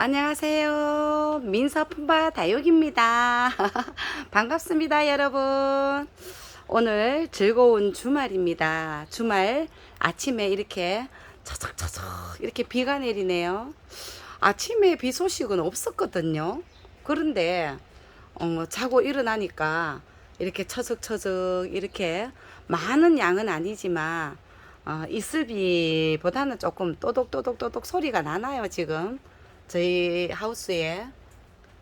안녕하세요. 민서품바 다육입니다. 반갑습니다, 여러분. 오늘 즐거운 주말입니다. 주말 아침에 이렇게 처석처석 이렇게 비가 내리네요. 아침에 비 소식은 없었거든요. 그런데 어, 자고 일어나니까 이렇게 처석처석 이렇게 많은 양은 아니지만 어, 이슬비보다는 조금 또독또독또독 소리가 나나요 지금 저희 하우스에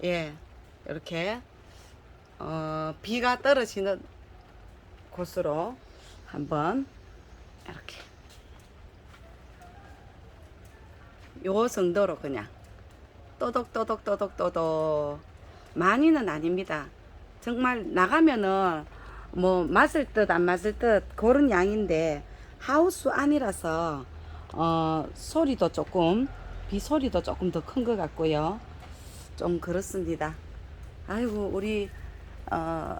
예 이렇게 어, 비가 떨어지는 곳으로 한번 이렇게 요 정도로 그냥 또독또독또독또독 많이는 아닙니다. 정말 나가면은 뭐 맞을 듯 안 맞을 듯 그런 양인데 하우스 안이라서 어 소리도 조금 비 소리도 조금 더 큰 것 같고요. 좀 그렇습니다. 아이고 우리 어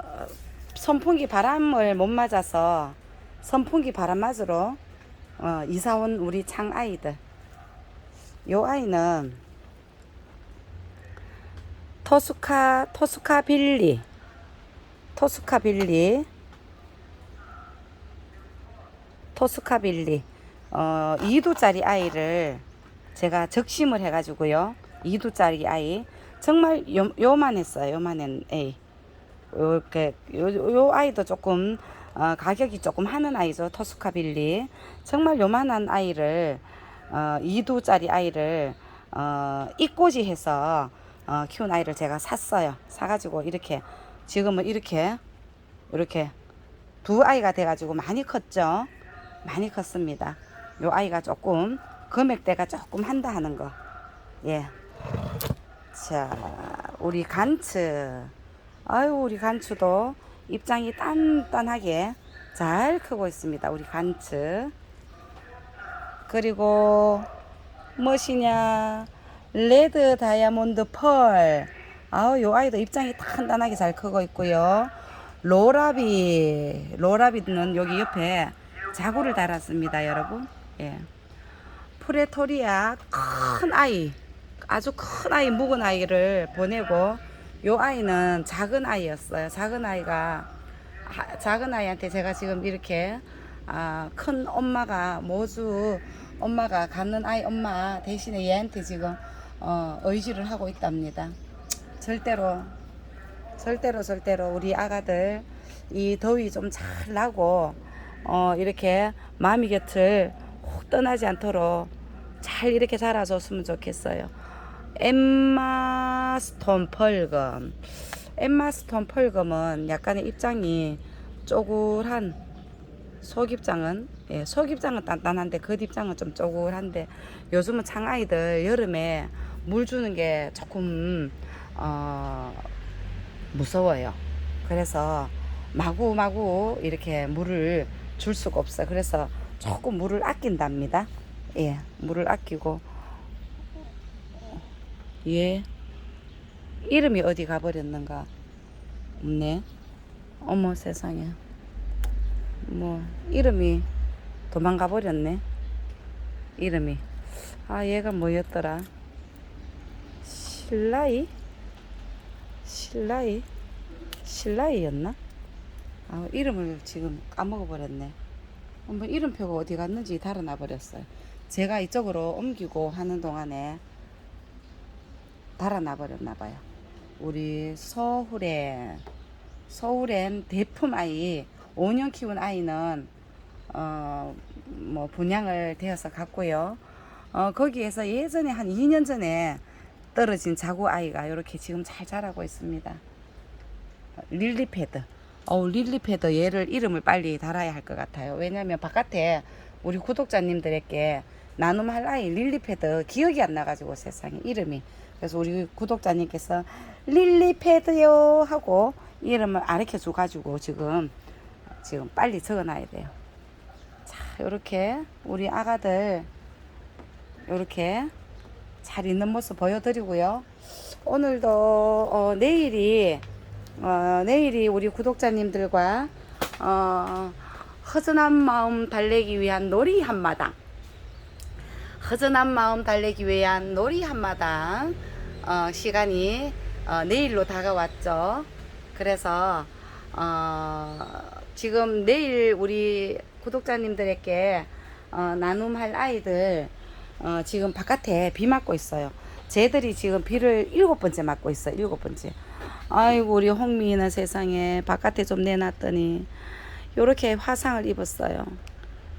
선풍기 바람을 못 맞아서 선풍기 바람 맞으러 어, 이사 온 우리 창 아이들. 요 아이는 토스카 토스카 빌리 토스카 빌리 토스카 빌리 어 2두짜리 아이를 제가 적심을 해가지고요 2두짜리 아이 정말 요, 요만했어요 요만한 애 요렇게 요, 요 아이도 조금 어, 가격이 조금 하는 아이죠 토스카 빌리 정말 요만한 아이를 어, 2두짜리 아이를 어, 이꼬지 해서 어, 키운 아이를 제가 샀어요. 사가지고 이렇게 지금은 이렇게 이렇게 두 아이가 돼가지고 많이 컸죠. 많이 컸습니다. 요 아이가 조금 금액대가 조금 한다 하는 거. 예. 자, 우리 간츠. 아유, 우리 간츠도 입장이 단단하게 잘 크고 있습니다. 우리 간츠. 그리고 무엇이냐 레드 다이아몬드 펄 아우 요 아이도 입장이 단단하게 잘 크고 있고요 로라비 로라비는 여기 옆에 자구를 달았습니다 여러분 예 프레토리아 큰 아이 아주 큰 아이 묵은 아이를 보내고 요 아이는 작은 아이였어요 작은 아이가 하- 작은 아이한테 제가 지금 이렇게 아, 큰 엄마가 모주 엄마가 갖는 아이 엄마 대신에 얘한테 지금 어, 의지를 하고 있답니다. 절대로 절대로 절대로 우리 아가들 이 더위 좀 잘 나고 어, 이렇게 마미 곁을 혹 떠나지 않도록 잘 이렇게 자라줬으면 좋겠어요. 엠마 스톤 펄금 엠마 스톤 펄금은 약간의 입장이 쪼글한 속입장은 예, 속입장은 단단한데 겉입장은 좀 쪼글한데 요즘은 창아이들 여름에 물 주는 게 조금 어, 무서워요. 그래서 마구마구 이렇게 물을 줄 수가 없어요. 그래서 조금 물을 아낀답니다. 예, 물을 아끼고 예, 이름이 어디 가버렸는가? 없네. 어머 세상에. 뭐 이름이 도망가 버렸네. 이름이. 아 얘가 뭐였더라? 신라이? 신라이? 신라이였나? 아 이름을 지금 까먹어 버렸네. 뭐 이름표가 어디 갔는지 달아나 버렸어요. 제가 이쪽으로 옮기고 하는 동안에 달아나 버렸나 봐요. 우리 서울에 서울엔 대품 아이 5년 키운 아이는 어 뭐 분양을 되어서 갔고요. 어 거기에서 예전에 한 2년 전에 떨어진 자구 아이가 이렇게 지금 잘 자라고 있습니다. 릴리패드. 어우 릴리패드 얘를 이름을 빨리 달아야 할 것 같아요. 왜냐면 바깥에 우리 구독자님들에게 나눔할 아이 릴리패드 기억이 안 나가지고 세상에 이름이 그래서 우리 구독자님께서 릴리패드요 하고 이름을 가르쳐 줘가지고 지금 지금 빨리 적어놔야 돼요. 자, 이렇게 우리 아가들 이렇게 잘 있는 모습 보여드리고요. 오늘도 어, 내일이 어, 내일이 우리 구독자님들과 어, 허전한 마음 달래기 위한 놀이 한마당 허전한 마음 달래기 위한 놀이 한마당 어, 시간이 어, 내일로 다가왔죠. 그래서 어, 지금 내일 우리 구독자님들에게 어, 나눔할 아이들 어, 지금 바깥에 비 맞고 있어요. 쟤들이 지금 비를 일곱 번째 맞고 있어요. 일곱 번째. 아이고 우리 홍미는 세상에 바깥에 좀 내놨더니 요렇게 화상을 입었어요.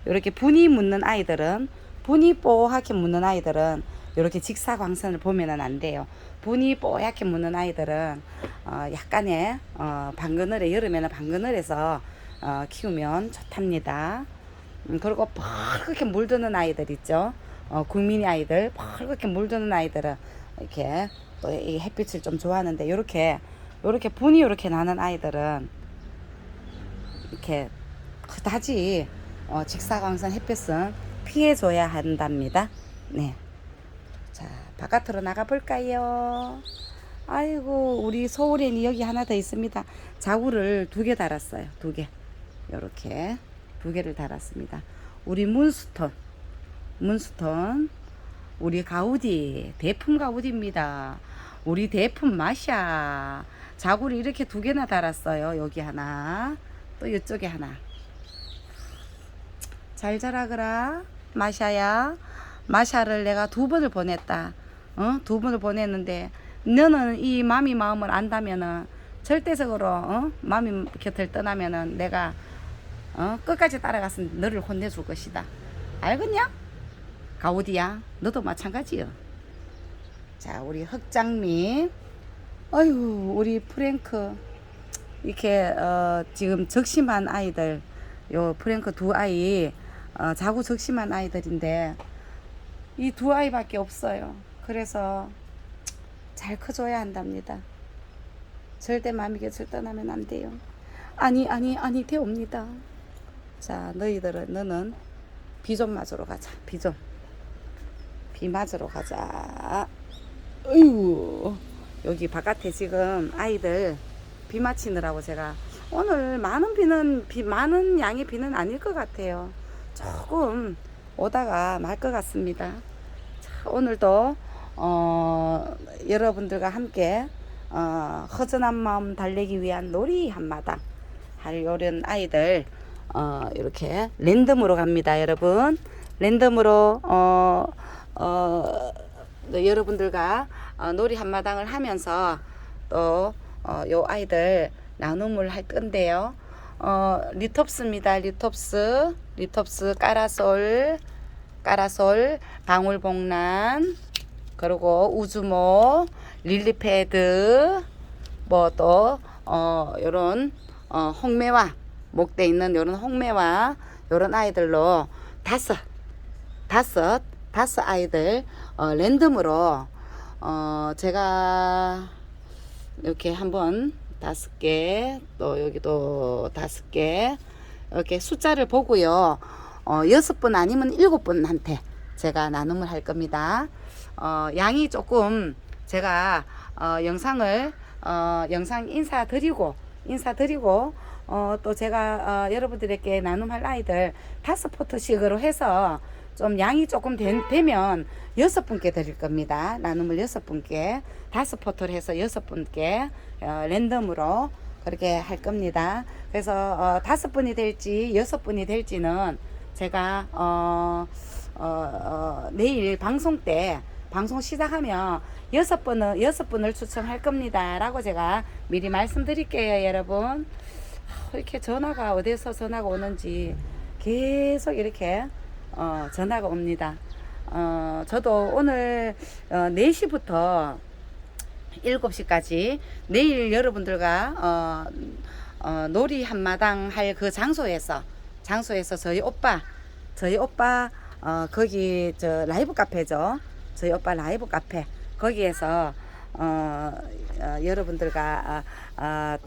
요렇게 분이 묻는 아이들은 분이 뽀얗게 묻는 아이들은 요렇게 직사광선을 보면은 안 돼요. 분이 뽀얗게 묻는 아이들은 어, 약간의 어, 방그늘에 여름에는 방그늘에서 어, 키우면 좋답니다. 음, 그리고 펄겋게 물드는 아이들 있죠. 어, 국민이 아이들 펄겋게 물드는 아이들은 이렇게 또 이 햇빛을 좀 좋아하는데 요렇게 요렇게 분이 요렇게 나는 아이들은 이렇게 그다지 어, 직사광선 햇빛은 피해줘야 한답니다. 네. 자, 바깥으로 나가 볼까요? 아이고, 우리 서울에는 여기 하나 더 있습니다. 자구를 두 개 달았어요. 두 개. 요렇게 두 개를 달았습니다. 우리 문스톤. 문스톤. 우리 가우디. 대품 가우디입니다. 우리 대품 마샤. 자구를 이렇게 두 개나 달았어요. 여기 하나. 또 이쪽에 하나. 잘 자라거라 마샤야 마샤를 내가 두 번을 보냈다 어? 두 번을 보냈는데 너는 이 마미 마음을 안다면은 절대적으로 어? 마미 곁을 떠나면은 내가 어? 끝까지 따라가서 너를 혼내줄 것이다 알겠냐? 가우디야 너도 마찬가지요 자 우리 흑장미 어휴 우리 프랭크 이렇게 어, 지금 적심한 아이들 요 프랭크 두 아이 어, 자고 적심한 아이들인데 이 두 아이밖에 없어요. 그래서 잘 커줘야 한답니다. 절대 마음이 곁을 떠나면 안 돼요. 아니 아니 아니 되옵니다. 자 너희들은 너는 비 좀 맞으러 가자. 비 좀. 비 맞으러 가자. 어휴 여기 바깥에 지금 아이들 비 맞히느라고 제가 오늘 많은 비는 비 많은 양의 비는 아닐 것 같아요. 조금 오다가 말 것 같습니다. 자, 오늘도 어, 여러분들과 함께 어, 허전한 마음 달래기 위한 놀이 한마당 할 요런 아이들 어, 이렇게 랜덤으로 갑니다, 여러분. 랜덤으로 어, 어, 또 여러분들과 어, 놀이 한마당을 하면서 또 어, 요 아이들 나눔을 할 건데요. 어, 리톱스입니다. 리톱스, 리톱스 까라솔, 까라솔, 방울복란, 그리고 우주모, 릴리패드, 뭐 또, 어, 요런, 어, 홍매화, 목대 있는 요런 홍매화, 요런 아이들로 다섯, 다섯, 다섯 아이들, 어, 랜덤으로, 어, 제가 이렇게 한번 다섯 개, 또 여기도 다섯 개, 이렇게 숫자를 보고요. 어, 여섯 분 아니면 일곱 분한테 제가 나눔을 할 겁니다. 어, 양이 조금 제가 어, 영상을 어, 영상 인사드리고 인사드리고 어, 또 제가 어, 여러분들에게 나눔할 아이들 다섯 포트씩으로 해서 좀 양이 조금 되, 되면 여섯 분께 드릴 겁니다. 나눔을 여섯 분께 다섯 포트를 해서 여섯 분께 어, 랜덤으로 그렇게 할 겁니다. 그래서 어, 다섯 분이 될지 여섯 분이 될지는 제가 어, 어, 어, 내일 방송 때 방송 시작하면 여섯 분을 여섯 분을 추첨할 겁니다라고 제가 미리 말씀드릴게요, 여러분. 하, 이렇게 전화가 어디서 전화가 오는지 계속 이렇게 어, 전화가 옵니다. 어, 저도 오늘 어, 4시부터 7시까지 내일 여러분들과 어, 어, 놀이 한마당 할 그 장소에서 장소에서 저희 오빠 저희 오빠 어, 거기 저 라이브 카페죠. 저희 오빠 라이브 카페 거기에서 어, 어, 여러분들과 어, 어,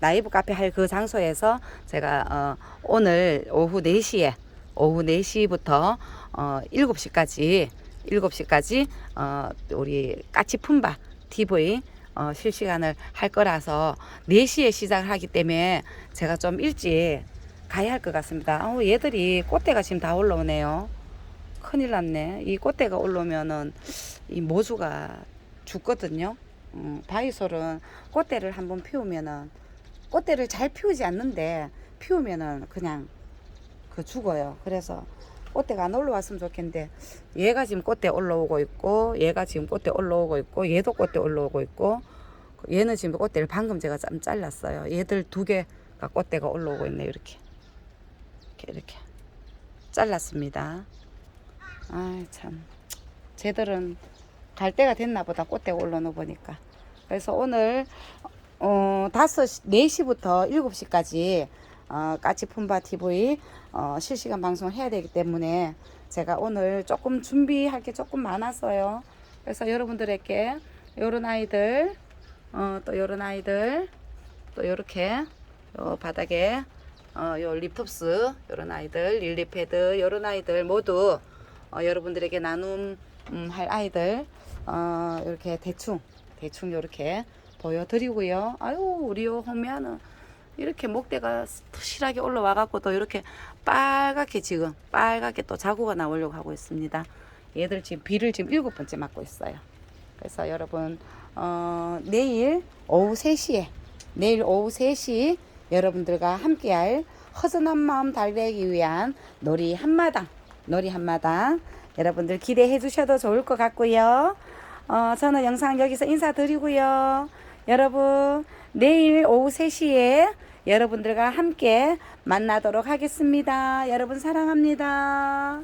라이브 카페 할 그 장소에서 제가 어, 오늘 오후 4시에 오후 4시부터 어, 7시까지 7시까지 어, 우리 까치품바 TV 어, 실시간을 할 거라서 4시에 시작을 하기 때문에 제가 좀 일찍 가야 할 것 같습니다. 아우, 얘들이 꽃대가 지금 다 올라오네요. 큰일 났네. 이 꽃대가 올라오면은 이 모주가 죽거든요. 음, 바이솔은 꽃대를 한번 피우면은 꽃대를 잘 피우지 않는데 피우면은 그냥 그 죽어요. 그래서 꽃대가 안 올라왔으면 좋겠는데 얘가 지금 꽃대 올라오고 있고 얘가 지금 꽃대 올라오고 있고 얘도 꽃대 올라오고 있고 얘는 지금 꽃대를 방금 제가 좀 잘랐어요. 얘들 두 개가 꽃대가 올라오고 있네요. 이렇게 이렇게 이렇게 잘랐습니다. 아 참. 쟤들은 갈 때가 됐나 보다 꽃대가 올라오는 보니까. 그래서 오늘 어 다섯 네 시부터 일곱 시까지 어 까치품바 TV 어 실시간 방송을 해야 되기 때문에 제가 오늘 조금 준비할 게 조금 많았어요. 그래서 여러분들에게 요런 아이들 어 또 요런 아이들 또 요렇게 요 바닥에 어, 요 립톱스 요런 아이들 릴리패드 요런 아이들 모두 어, 여러분들에게 나눔 음, 할 아이들 어, 이렇게 대충 대충 요렇게 보여드리고요 아유 우리 요 호미아는 이렇게 목대가 부실하게 올라와 갖고 또 이렇게 빨갛게 지금 빨갛게 또 자구가 나오려고 하고 있습니다. 얘들 지금 비를 지금 일곱 번째 맞고 있어요. 그래서 여러분 어, 내일 오후 3시에 내일 오후 3시 여러분들과 함께할 허전한 마음 달래기 위한 놀이 한마당 놀이 한마당 여러분들 기대해 주셔도 좋을 것 같고요. 어, 저는 영상 여기서 인사드리고요. 여러분 내일 오후 3시에 여러분들과 함께 만나도록 하겠습니다. 여러분 사랑합니다